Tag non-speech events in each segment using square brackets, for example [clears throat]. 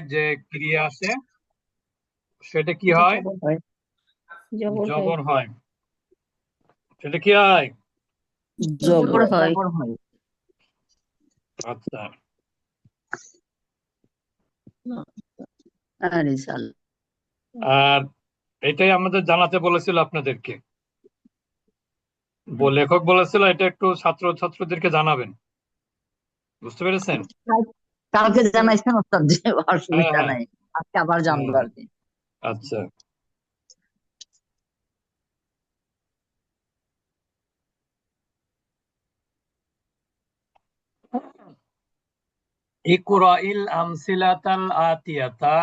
যে ক্রিয়া আছে সেটা কি হয়? জবর হয়। সেটা কি হয়? জবর। হয়। আচ্ছা। আর এটাই আমাদের জানাতে বলেছিল আপনাদেরকে। লেখক বলেছিল এটা একটু ছাত্র ছাত্রীদেরকে জানাবেন। বুঝতে পেরেছেন? কালকে জানাইছেন ওস্তাদ যে অসুবিধা। নাই। আজকে আবার জানব আর কি আচ্ছা। ইকরাইল আমসিলাতাল আতিয়াতা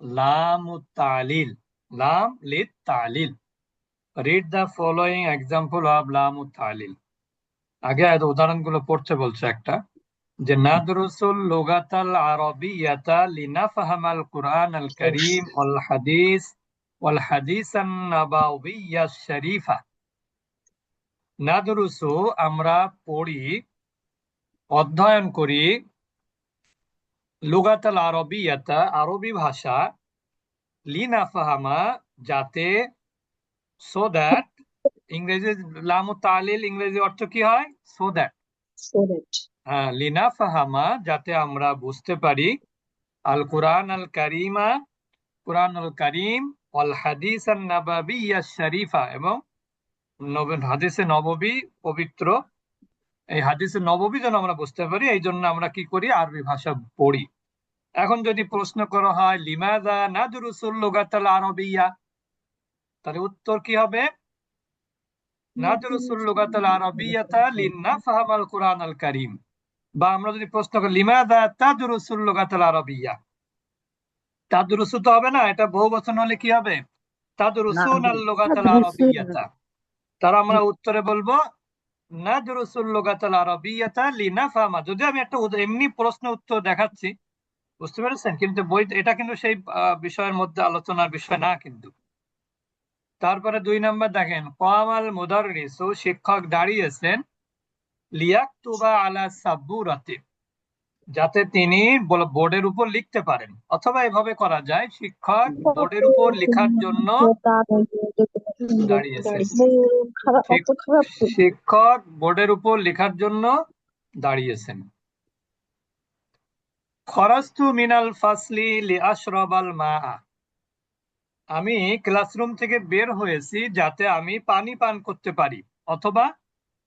লামুত তালিল লাম লিত তালিল read the following example of লামুত তালিল আগে উদাহরণগুলো পড়তে বলছে একটা। যে নাদরুসুল লুগাতাল আরবিয়াতা লিনাফহামাল কুরআন আল কারীম ওয়াল হাদিস ওয়াল হাদিস আন নাবাউইয়্যা শরীফা। নাদরুসু আমরা পড়ি, অধ্যয়ন করি লুগাতাল আরবিয়াতা, আরবি ভাষা, লিনাফহামা যাতে সো দ্যাট ইংরেজি লামু তালিল ইংরেজি অর্থ কি হয়? সো দ্যাট লিনা ফাহামা যাতে আমরা বুঝতে পারি, আল কুরআন আল কারিমা কুরআন আল কারিম, ওয়াল হাদিস আন নাবাবিয়্যা শরীফা, এবং হাদিসে নববী পবিত্র। এই হাদিসে নববী যেন আমরা বুঝতে পারি, এই জন্য আমরা কি করি? আরবি ভাষা পড়ি। এখন যদি প্রশ্ন করা হয় লিমাদা নাদরুসুল লুগাতাল আরবিয়া? তাহলে উত্তর কি হবে? নাদরুসুল লুগাতাল আরবিয়াতা লিনাফহামাল কুরআন আল কারিম বা আমরা যদি প্রশ্ন করি লিমাদা তাদরুসুল লুগাতাল আরবিয়া? তাদরুসু তো হবে না এটা বহু বচন হলে কি হবে? তাদরুসুন আল লুগাতাল আরবিয়াতা। তার আমরা উত্তরে বলব নাদরুসুল লুগাতাল আরবিয়াতা লিনাফহামা যদি আমি একটা এমনি প্রশ্ন উত্তর দেখাচ্ছি বুঝতে পেরেছেন? কিন্তু বই এটা কিন্তু সেই বিষয়ের মধ্যে আলোচনার বিষয় না কিন্তু। তারপরে দুই নম্বর দেখেন, কামাল মুদাররিস শিক্ষক দাঁড়িয়েছেন, লিয়াকতুবা আলা সাব্বুরাতে, যাতে তিনি বোর্ডের উপর লিখতে পারেন। অথবা এভাবে করা যায়, শিক্ষক বোর্ডের উপর লেখার জন্য শিক্ষক বোর্ডের উপর লেখার জন্য দাঁড়িয়েছেন। খরাস্তু মিনাল ফাসলি লিআশরাবাল মা আমি ক্লাসরুম থেকে বের হয়েছি যাতে আমি পানি পান করতে পারি, অথবা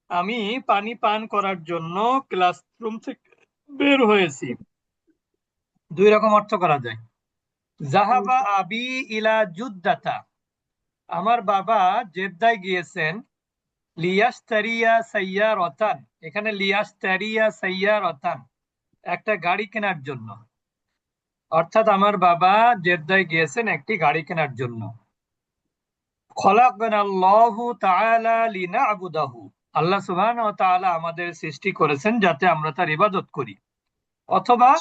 আমি পানি পান করার জন্য ক্লাসরুম থেকে বের হয়েছি। দুই রকম অর্থ করা যায়। জাহাবা আবি ইলা জুদ্দাতা আমার বাবা জেদ্দায় গিয়েছেন, লিয়াস্তারিয়া সাইয়ারতান। এখানে লিয়াস্তারিয়া সাইয়ারতান, একটা গাড়ি কেনার জন্য। অর্থাৎ আমার বাবা জেদ্দায় গিয়েছেন একটি গাড়ি কেনার জন্য। আল্লাহ তাআলা আমাদের সৃষ্টি করেছেন যাতে আমরা তার ইবাদত করি। অথবা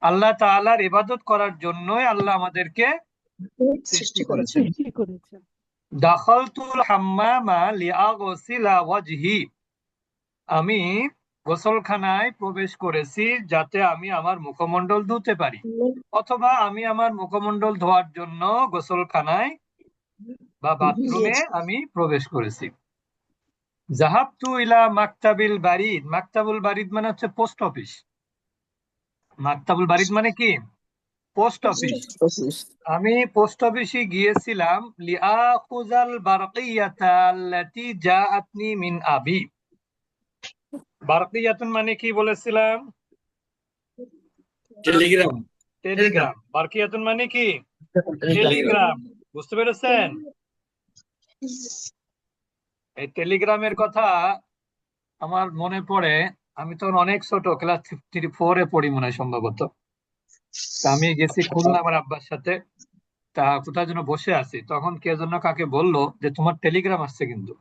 আল্লাহ তাআলার ইবাদত করার জন্যই আল্লাহ আমাদেরকে সৃষ্টি করেছেন। দাখালতুল হাম্মামা লিআগসিলা ওয়াজহি। আমি গোসলখানায় প্রবেশ করেছি যাতে আমি আমার মুখমণ্ডল ধুতে পারি। অথবা আমি আমার মুখমণ্ডল ধোয়ার জন্য গোসলখানায় বা বাথরুমে আমি প্রবেশ করেছি। জাহাবতু ইলা মাকতাবিল বারিদ। মাকতাবুল বারিদ মানে হচ্ছে পোস্ট অফিস। মাকতাবুল বারিদ মানে কি? Post office. আমি পোস্ট অফিসে গিয়েছিলাম। লিআখুজাল বারকিয়াতা আল্লাতী জাআতনি মিন আবি। বারকিয়াতুন মানে কি বলেছিলাম? টেলিগ্রাম। টেলিগ্রাম। বারকিয়াতুন মানে কি? টেলিগ্রাম। বুঝতে পেরেছেন? এই টেলিগ্রামের কথা আমার মনে পড়ে আমি তখন অনেক ছোট ক্লাস থ্রি ফোরে পড়ি মনে হয় সম্ভবত। আমি গেছি খুলনা আমার আব্বার সাথে। তা কোথায় যেন বসে আছি। তখন কে যেন কাকে বলল যে তোমার টেলিগ্রাম আসছে কিন্তু।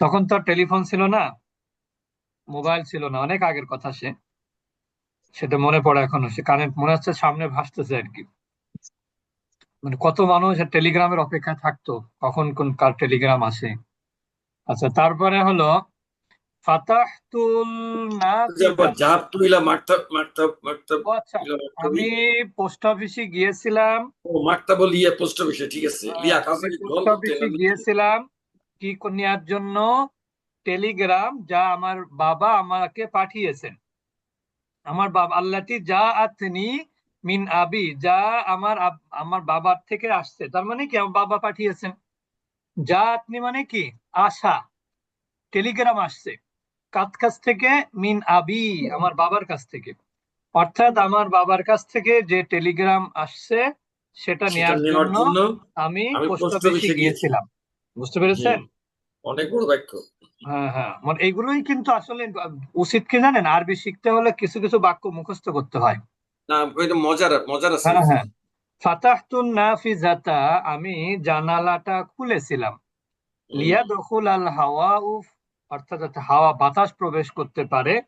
তখন তো আর টেলিফোন ছিল না। মোবাইল ছিল না অনেক আগের কথা সে। সেটা মনে পড়ে এখনও সে কানে মনে হচ্ছে সামনে ভাসতেছে আর কি। মানে কত মানুষ টেলিগ্রামের অপেক্ষায় থাকতো কখন কোন কার টেলিগ্রাম আসে। আচ্ছা তারপরে হলো আচ্ছা আমি পোস্ট অফিসে গিয়েছিলাম। পোস্ট অফিসে গিয়েছিলাম কি নেয়ার জন্য? টেলিগ্রাম যা আমার বাবা আমাকে পাঠিয়েছেন। আমার বাবা আল্লাহটি যা আতনি মিন আবি যা আমার আমার বাবার থেকে আসছে। তার মানে কি? আমার বাবা পাঠিয়েছেন। যা আতনি মানে কি? আশা। টেলিগ্রাম আসছে। কার কাছ থেকে? মিন আবি আমার বাবার কাছ থেকে। অর্থাৎ আমার বাবার কাছ থেকে যে টেলিগ্রাম আসছে সেটা নেওয়ার জন্য আমি পোস্ট অফিসে গিয়েছিলাম। বুঝতে পেরেছেন? অনেক বড় বাক্য। হ্যাঁ হ্যাঁ। মানে এইগুলোই কিন্তু আসলে উচিত কি জানেন আরবি শিখতে হলে কিছু কিছু বাক্য মুখস্থ করতে হয়। না এটা মজার মজার আছে। হ্যাঁ হ্যাঁ। ফাতাহতুন নাফিজাতা আমি জানালাটা খুলেছিলাম। হুম। লিয়াদখুল আল হাওয়া উফ অর্থাৎ হাওয়া বাতাস প্রবেশ করতে পারে।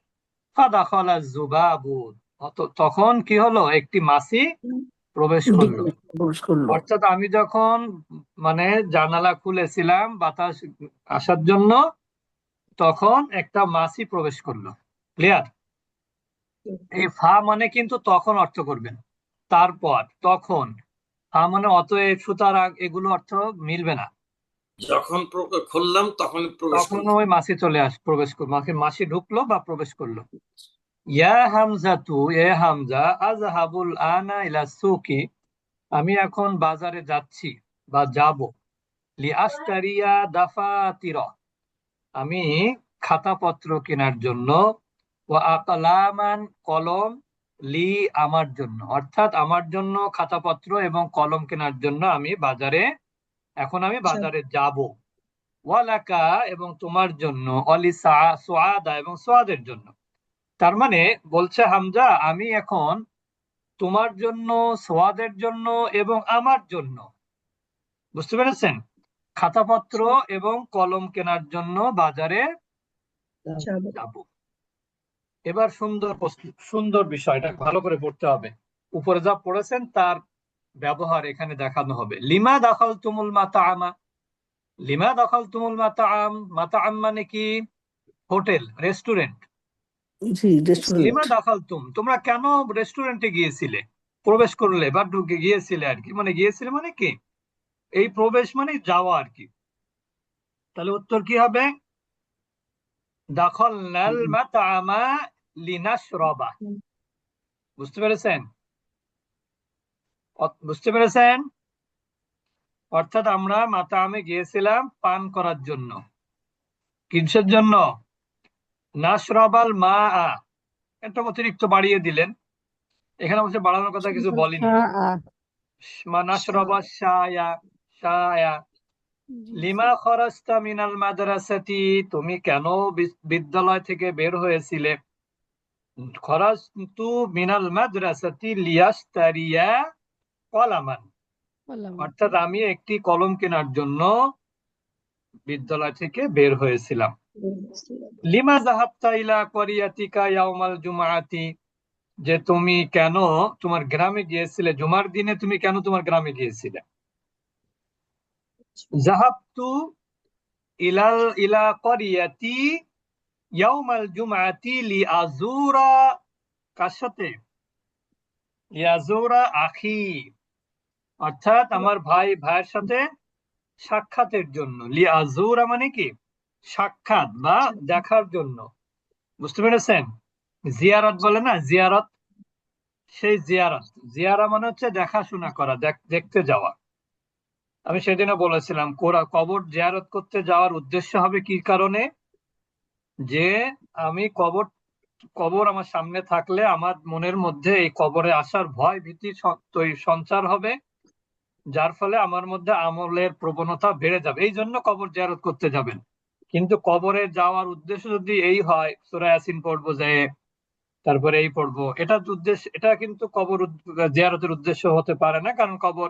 ফাদাখাল যুবাবু অত- তখন কি হলো? একটি মাছি প্রবেশ করল। অর্থাৎ আমি যখন মানে জানালা খুলেছিলাম বাতাস আসার জন্য তখন একটা মাছি প্রবেশ করল। ক্লিয়ার এই ফা মানে কিন্তু তখন অর্থ করবেন। তারপর তখন ফা মানে অতএব সুতরাং এগুলো অর্থ মিলবে না। যখন খুললাম তখন তখন ওই মাছি চলে আস প্রবেশ করল মাছি মাছি ঢুকলো বা প্রবেশ করল। ইয়া এ হামজা আজহাবুল আনা ইলা সুকি আমি এখন বাজারে যাচ্ছি বা যাব লি আশতারিয়া দাফাতির আমি খাতাপত্র কেনার জন্য ও আকলামান কলম লি আমার জন্য অর্থাৎ আমার জন্য খাতাপত্র এবং কলম কেনার জন্য আমি বাজারে এখন আমি বাজারে যাব ওয়ালাকা এবং তোমার জন্য অলি সা- সোয়াদা এবং সোয়াদের জন্য তার মানে বলছে হামজা আমি এখন তোমার জন্য সোয়াদের জন্য এবং আমার জন্য বুঝতে পেরেছেন? খাতাপত্র এবং কলম কেনার জন্য বাজারে যাব। এবার সুন্দর সুন্দর বিষয়টা ভালো করে পড়তে হবে। উপরে যা পড়েছেন তার ব্যবহার এখানে দেখানো হবে। লিমা দাখাল তুমুল মাতা আমা লিমা দখল তুমুল মাতা আম মাতা আম মানে কি? Hotel restaurant. জি রেস্টুরেন্ট লিমা দাখাল তোমরা কেন রেস্টুরেন্টে গিয়েছিলে? প্রবেশ করলে বা ঢুকে গিয়েছিলে আর কি? মানে গিয়েছিলে মানে কি? এই প্রবেশ মানে যাওয়া আর কি। তাহলে উত্তর কি হবে? দাখালনাল লিনাশরাবা। বুঝতে পেরেছেন? বুঝতে পেরেছেন? অর্থাৎ আমরা মাতাআমে গিয়েছিলাম পান করার জন্য। কিসের জন্য? নাশরাবাল মা আ এটা অতিরিক্ত বাড়িয়ে দিলেন। এখানে অবশ্য বাড়ানোর কথা কিছু বলিনি। মা নাশরাবা শায়া শায়া। লিমা খরাজতা মিনাল মাদ্রাসাতি তুমি কেন বিদ্যালয় থেকে বের হয়েছিলে? খরাজতু মিনাল মাদ্রাসাতি লিয়াশতারিয়া কলামান। অর্থাৎ আমি একটি কলম কেনার জন্য বিদ্যালয় থেকে বের হয়েছিলাম। লিমা জাহাবতা ইলা করিয়াতিকা ইয়াউমাল জুমাআতি, যে তুমি কেন তোমার গ্রামে গিয়েছিলে? জুমার দিনে তুমি কেন তোমার গ্রামে গিয়েছিলে? জাহাবতু ইলাল, ইলা করিয়াতি ইয়াউমাল জুমাআতি লিআজুরা কার সাথে? লিআজুরা আখি, অর্থাৎ আমার ভাই ভাইয়ের সাথে সাক্ষাতের জন্য। লিআজুরা মানে কি? সাক্ষাৎ বা দেখার জন্য। বুঝতে পেরেছেন? জিয়ারত বলে না? জিয়ারত? সেই জিয়ারত। জিয়ারা মানে হচ্ছে দেখাশোনা করা দেখতে যাওয়া। আমি সেদিনও বলেছিলাম কোরা কবর জিয়ারত করতে যাওয়ার উদ্দেশ্য হবে কি কারণে? যে আমি কবর কবর আমার সামনে থাকলে আমার মনের মধ্যে এই কবরে আসার ভয় ভীতি সঞ্চার হবে যার ফলে আমার মধ্যে আমলের প্রবণতা বেড়ে যাবে। এই জন্য কবর জিয়ারত করতে যাবেন। কিন্তু কবরে যাওয়ার উদ্দেশ্য যদি এই হয় সূরা ইয়াসিন পড়ব যে তারপরে এই পড়ব। এটার উদ্দেশ্য এটা কিন্তু কবর জিয়ারতের উদ্দেশ্য হতে পারে না কারণ কবর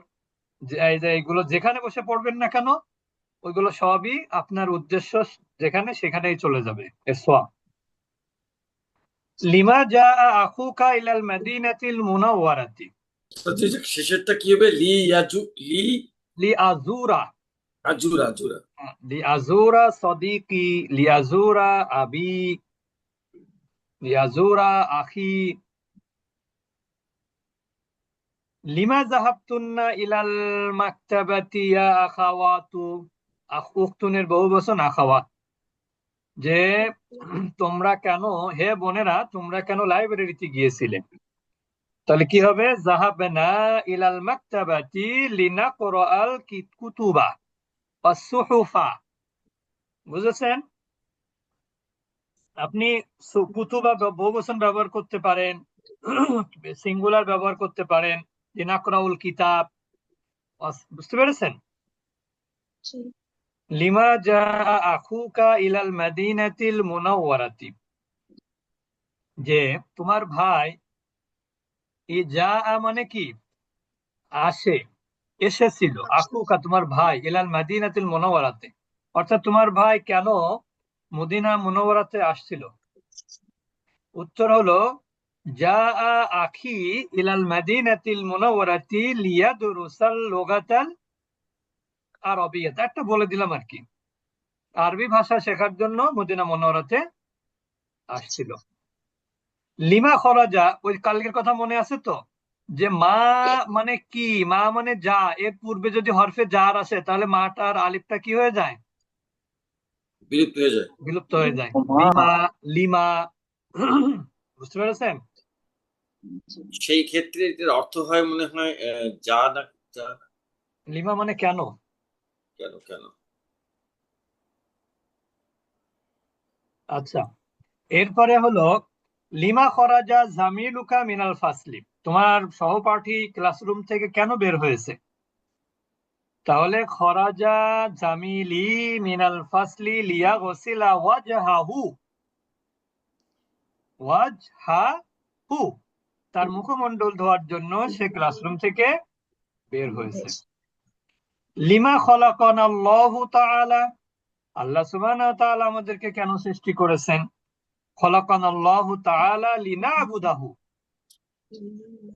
এই যে এইগুলো যেখানে বসে পড়বেন না কেন ওইগুলো সবই আপনার উদ্দেশ্য যেখানে সেখানেই চলে যাবে লিমা জা আখুকা ইলাল মাদিনাতিল মুনাওয়ারাতি। শেষেরটা কি হবে? লি ইয়াজু লি? লি আজুরা আজুরা আজুরা লিয়াজুরা সদিকি লিয়াজুরা আবি লিয়াজুরা আখি লিমা জাহাবতুন্না ইলাল মাকতাবাতি ইয়া আখাওয়াতু বহু বচন আখাওয়াত। যে তোমরা কেন, হে বোনেরা, তোমরা কেন লাইব্রেরিতে গিয়েছিলে? তাহলে কি হবে? জাহাবনা ইলাল মাকতাবাতি লিনাকরাআল কুতুবা। ওয়াস-সুহুফা বুঝেছেন? আপনি কুতুবা বহুবচন ব্যবহার করতে পারেন [clears throat] সিঙ্গুলার ব্যবহার করতে পারেন লিনাকরাউল কিতাব। বুঝতে পেরেছেন? লিমা জা আখুকা ইলাল মাদিনাতিল মুনাওয়ারাতি। যে তোমার ভাই যা মানে কি? আসে। এসেছিল। আকুকা তোমার ভাই ইলাল মাদিনাতিল মুনাওয়ারাতে। অর্থাৎ তোমার ভাই কেন মদিনা মুনাওয়ারাতে আসছিল? উত্তর হলো যা আখি ইলাল মাদিনাতিল মুনাওয়ারাতি লিয়াদুরুসাল লুগাতাল আরবিয়াত একটা বলে দিলাম আর কি। আরবি ভাষা শেখার জন্য মদিনা মুনাওয়ারাতে আসছিল। লিমা খরাজা ওই কালকের কথা মনে আছে তো? যে মা মানে কি? মা মানে যা। এর পূর্বে যদি হরফে জার আসে তাহলে মাটার আলিফটা কি হয়ে যায়? বিলুপ্ত হয়ে যায়। বিলুপ্ত হয়ে যায়। লিমা লিমা। বুঝতে পেরেছেন? সেই ক্ষেত্রে এটার অর্থ হয় মনে হয় যা না যা লিমা মানে কেন? কেন কেন? আচ্ছা। এরপরে হলো লিমা খরাজা জামিলুকা মিনাল ফাসলি। তোমার সহপাঠী ক্লাসরুম থেকে কেন বের হয়েছে? তাহলে খরাজা জামিলি মিনাল ফাসলি লিয়া গসিলা ওয়াজহাহু। ওয়াজহাহু। তার মুখমণ্ডল ধোয়ার জন্য সে ক্লাসরুম থেকে বের হয়েছে। লিমা খলাকানা আল্লাহু তাআলা। আল্লাহ সুবহানাহু ওয়া তাআলা আমাদেরকে কেন সৃষ্টি করেছেন? খলাকানা আল্লাহু তাআলা লিনাবুদাহু।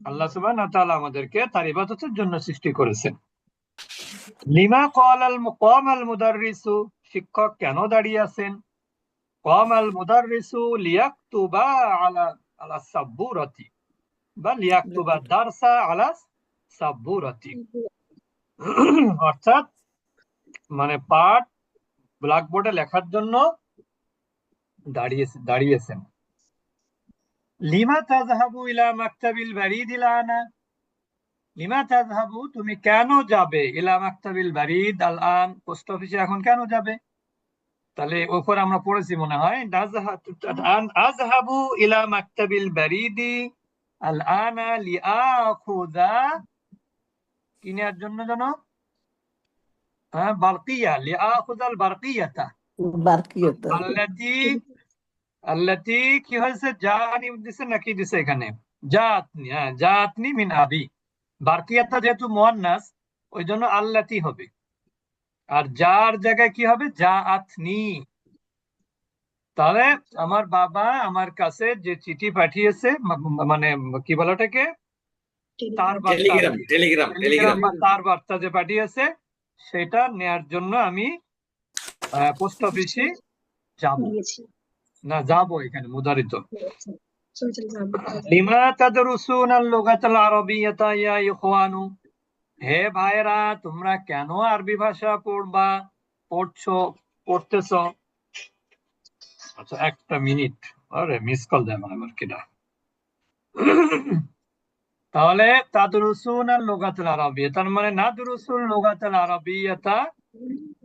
আল্লাহ সুবহানাহু ওয়া তাআলা আমাদেরকে তার ইবাদতের জন্য সৃষ্টি করেছেন। লিমা ক্বালাল মুকামাল মুদাররিসু, শিক্ষক কেন দাঁড়িয়ে আছেন? কামাল মুদাররিসু লিয়াকতুবা আলা আলা সাব্বুরাতি, বা লিয়াকতুবা দারসা আলা সাব্বুরাতি। অর্থাৎ মানে পাঠ, ব্ল্যাকবোর্ডে লেখার জন্য দাঁড়িয়ে, দাঁড়িয়েছেন। লিমা তাযহাবু ইলা মাকতাবিল বারিদ আনা লিমা তাযহাবু তুমি কেন যাবে ইলা মাকতাবিল বারিদ আল আন পোস্ট অফিসে এখন কেন যাবে তাহলে ওপর আমরা পড়েছি মনে হয় নাযহা- আন- আযহাবু ইলা মাকতাবিল বারিদি আল আনা লিআখুযা কি নেওয়ার জন্য জানো হ্যাঁ বারকিয়া লিআখুযাল বারকিয়াতা বারকিয়তা আল্লাতি আল্লাতি কি হয়েছে? জানি দিছে নাকি দিছে এখানে? জাতনি হ্যাঁ জাতনি মিন আবি। বারকিয়াতা যেহেতু মুয়ান্নাস ওই জন্য আল্লাতি হবে। আর যার জায়গায় কি হবে? জাআতনি তাহলে আমার বাবা আমার কাছে যে চিঠি পাঠিয়েছে মানে কি বলে ওটাকে? তার তার বার্তা যে পাঠিয়েছে সেটা নেয়ার জন্য আমি পোস্ট অফিসে যাব। না, যাব এখানে, মুদারিত। হে ভাইরা তোমরা কেন আরবি ভাষা পড়বা পড়তেছো? আচ্ছা একটা মিনিট। আরে মিস কল দেয় আমার কিনা তাহলে তাদরুসুন আল লুগাতাল আরাবিয়া, তার মানে নাদরুসুল লুগাতাল আরাবিয়াতা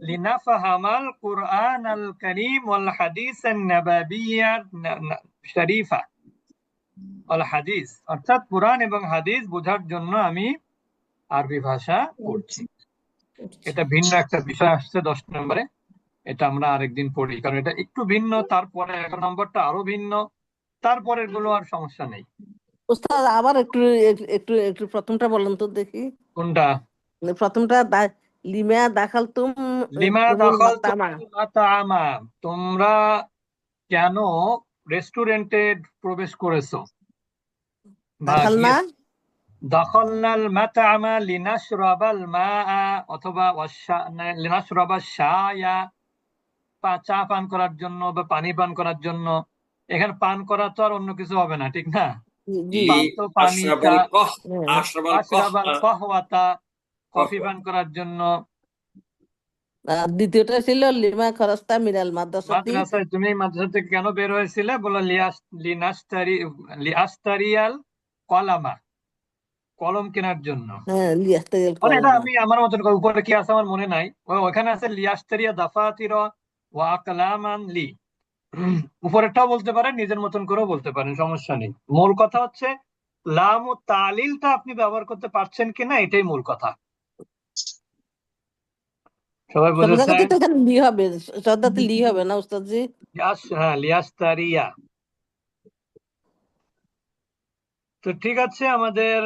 লিনাফহামাল কুরআন আল কারীম ওয়াল হাদিস আন নাবাবিয়্যা শরীফা আল হাদিস অর্থাৎ কোরআন এবং হাদিস বোঝার জন্য আমি আরবি ভাষা পড়ছি। এটা ভিন্ন একটা বিষয় আসছে দশ নম্বরে। এটা আমরা আরেকদিন পড়ি কারণ এটা একটু ভিন্ন তারপরে এগারো নম্বরটা আরও ভিন্ন তারপরেরগুলো আর সমস্যা নেই। ওস্তাদ আবার একটু একটু- একটু প্রথমটা বলেন তো দেখি। কোনটা? প্রথমটা লিমা দাখাল তুম লিমা তুমুল দাখালতুম মাতাআমা তোমরা কেন রেস্টুরেন্টে প্রবেশ করেছ? দখলনাল লিনাশরাবাল মাআ অথবা লিনাশরাবাস শায়া। চা পান করার জন্য বা পানি পান করার জন্য। এখানে পান করা তো আর অন্য কিছু হবে না ঠিক না? জি। পান তো পানি কফি পান করার জন্য। আর দ্বিতীয়টা ছিল লিমা খরস্তা মিনাল মাদ্রাসাতি মাদ্রাসায় তুমি মাদ্রাসা থেকে কেন বের হয়েছিলে? বলো লিয়াস লিনাস্তারি লিয়াস্তারিয়াল কলামা। কলম কেনার জন্য। হ্যাঁ লিয়াস্তারিয়াল মানে এটা আমি আমার মতন উপরে কি আছে আমার মনে নাই। ওখানে আছে লিয়াস্তারিয়া দাফাতির ওয়া আকলামান লি। উপরেরটাও বলতে পারেন নিজের মতন করেও বলতে পারেন সমস্যা নেই। মূল কথা হচ্ছে লাম ও তালিলটা আপনি ব্যবহার করতে পারছেন কিনা এটাই মূল কথা। সবাই লি হবে শ্রদ্ধাতে লি হবে না উস্তাদজি? লিয়াস হ্যাঁ লিয়াস্তারিয়া তো ঠিক আছে আমাদের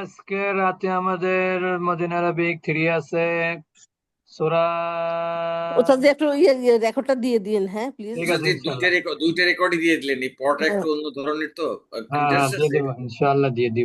আজকে রাতে আমাদের মদিনা আরবিক থ্রি আছে। সূরা উস্তাদজি একটু ইয়ে ইয়ে রেকর্ডটা দিয়ে দিন হ্যাঁ প্লিজ ঠিক আছে দুইটা রেকর্ড দুইটা রেকর্ডই দিয়ে দিলেন এই পড়াটা একটু অন্য ধরনের তো হ্যাঁ হ্যাঁ দিয়ে